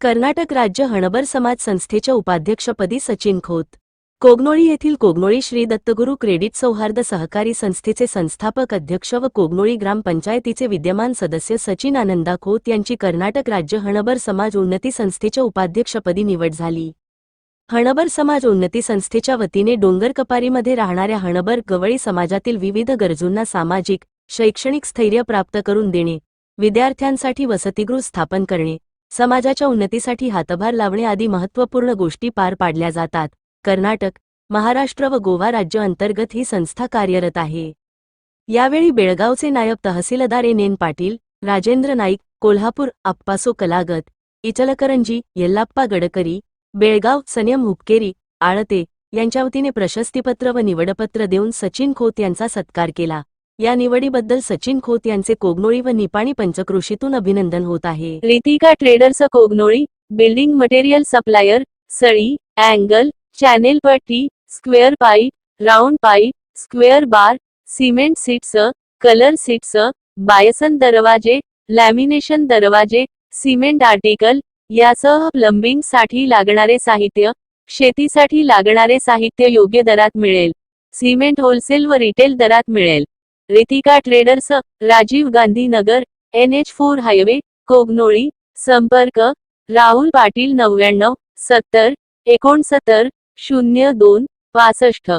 कर्नाटक राज्य हणबर समाज संस्थेच्या उपाध्यक्षपदी सचिन खोत. कोगनोळी येथील कोगनोळी श्री दत्तगुरू क्रेडिट सौहार्द सहकारी संस्थेचे संस्थापक अध्यक्ष व कोगनोळी ग्रामपंचायतीचे विद्यमान सदस्य सचिन आनंदा खोत यांची कर्नाटक राज्य हणबर समाज उन्नती संस्थेच्या उपाध्यक्षपदी निवड झाली. हणबर समाज उन्नती संस्थेच्या वतीने डोंगर कपारीमध्ये राहणाऱ्या हणबर गवळी समाजातील विविध गरजूंना सामाजिक शैक्षणिक स्थैर्य प्राप्त करून देणे विद्यार्थ्यांसाठी वसतिगृह स्थापन करणे समाजाच्या उन्नतीसाठी हातभार लावणे आदी महत्त्वपूर्ण गोष्टी पार पाडल्या जातात. कर्नाटक महाराष्ट्र व गोवा राज्य अंतर्गत ही संस्था कार्यरत आहे. यावेळी बेळगावचे नायब तहसीलदार एन. एन. पाटील राजेंद्र नाईक कोल्हापूर आप्पासो कलागत इचलकरंजी येल्लाप्पा गडकरी बेळगाव संयम हुक्केरी आळते यांच्या वतीने प्रशस्तीपत्र व निवडपत्र देऊन सचिन खोत यांचा सत्कार केला. या निवडीबद्दल सचिन खोत यांचे कोगनोळी व निपाणी पंचकृषीतून अभिनंदन होत आहे. Ritika traders Kognoli building material supplier सळी angle channel पट्टी square pipe round pipe square bar cement sheets colour sheets Bison दरवाजे लॅमिनेशन दरवाजे सिमेंट आर्टिकल यासह प्लंबिंगसाठी लागणारे साहित्य शेतीसाठी लागणारे साहित्य योग्य दरात मिळेल. सिमेंट होलसेल व रिटेल दरात मिळेल. Ritika traders Rajiv Gandhi Nagar N H four highway Kognoli संपर्क राहुल पाटील नव्याण्णव सत्तर एकोणसत्तर शून्य दोन पासष्ट.